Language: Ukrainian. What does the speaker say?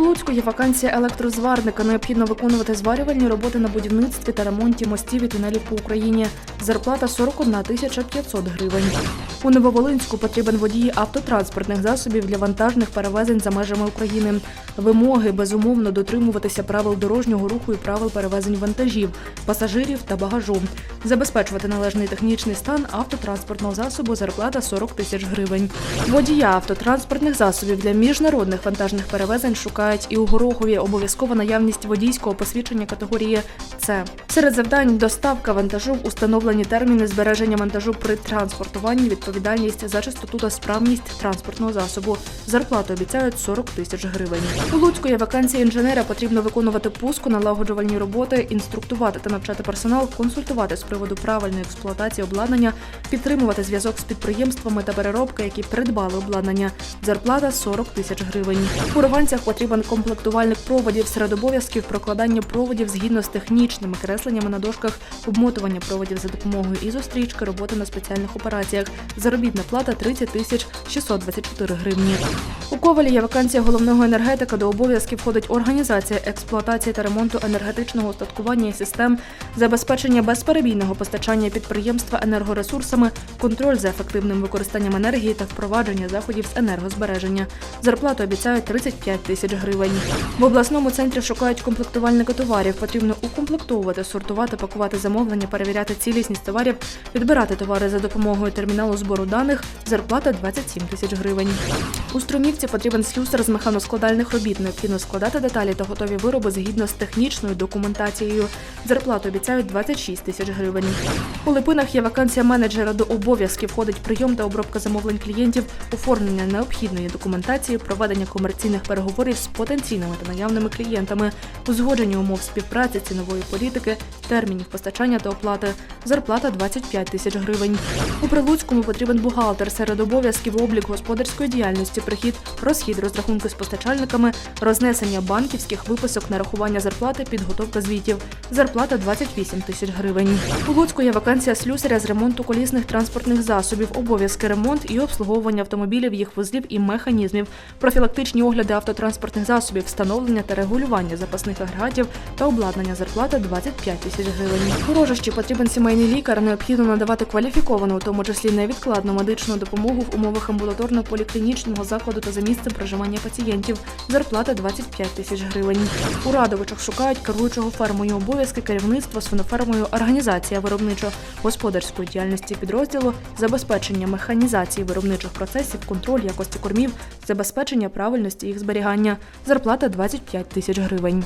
Луцьку є вакансія електрозварника. Необхідно виконувати зварювальні роботи на будівництві та ремонті мостів і тунелів по Україні. Зарплата 41 тисяча 500 гривень. У Нововолинську потрібен водії автотранспортних засобів для вантажних перевезень за межами України. Вимоги безумовно дотримуватися правил дорожнього руху і правил перевезень вантажів, пасажирів та багажу. Забезпечувати належний технічний стан автотранспортного засобу зарплата 40 тисяч гривень. Водія автотранспортних засобів для міжнародних вантажних перевезень шукають і у Горохові обов'язкова наявність водійського посвідчення категорії С. Серед завдань доставка вантажу, установлені терміни збереження вантажу при транспортуванні, відповідальність за чистоту та справність транспортного засобу. Зарплату обіцяють 40 тисяч гривень. У Луцьку є вакансія інженера. Потрібно виконувати пуску, налагоджувальні роботи, інструктувати та навчати персонал, консультувати з приводу правильної експлуатації обладнання, підтримувати зв'язок з підприємствами та переробки, які придбали обладнання. Зарплата 40 тисяч гривень. У Рованцях потрібен комплектувальник проводів серед обов'язків прокладання проводів згідно з технічними кресленнями на дошках, обмотування проводів за допомогою ізострічки, роботи на спеціальних операціях. Заробітна плата 30 тисяч 624 гривні. Ковалі є вакансія головного енергетика. До обов'язків входить організація експлуатації та ремонту енергетичного устаткування і систем, забезпечення безперебійного постачання підприємства енергоресурсами, контроль за ефективним використанням енергії та впровадження заходів з енергозбереження. Зарплату обіцяють 35 тисяч гривень. В обласному центрі шукають комплектувальника товарів. Потрібно укомплектовувати, сортувати, пакувати замовлення, перевіряти цілісність товарів, відбирати товари за допомогою терміналу збору даних. Зарплата 27 тисяч гривень. У струмівці потрібен слюсар з механоскладальних робіт. Необхідно складати деталі та готові вироби згідно з технічною документацією. Зарплату обіцяють 26 тисяч гривень. У Липинах є вакансія менеджера. До обов'язків входить прийом та обробка замовлень клієнтів, оформлення необхідної документації, проведення комерційних переговорів з потенційними та наявними клієнтами, узгодження умов співпраці, цінової політики, термінів постачання та оплати. Зарплата 25 тисяч гривень. У Прилуцькому потрібен бухгалтер серед обов'язків облік господарської діяльності, прихід, розхід, розрахунки з постачальниками, рознесення банківських виписок, нарахування зарплати, підготовка звітів. Зарплата 28 тисяч гривень. У Луцьку є вакансія слюсаря з ремонту колісних транспортних засобів, обов'язки ремонт і обслуговування автомобілів, їх вузлів і механізмів, профілактичні огляди автотранспортних засобів, встановлення та регулювання запасних агрегатів та обладнання зарплата 25 тисяч гривень. У Рожищі потрібен сімейний лікар. Необхідно надавати кваліфіковану, у тому числі невідкладну медичну допомогу в умовах амбулаторно-поліклінічного закладу та за місцем проживання пацієнтів. Зарплата 25 тисяч гривень. У Радовичах шукають керуючого фермою обов'язки керівництва свинофермою організація виробничо-господарської діяльності підрозділу, забезпечення механізації виробничих процесів, контроль якості кормів, забезпечення правильності їх зберігання. Зарплата 25 тисяч гривень.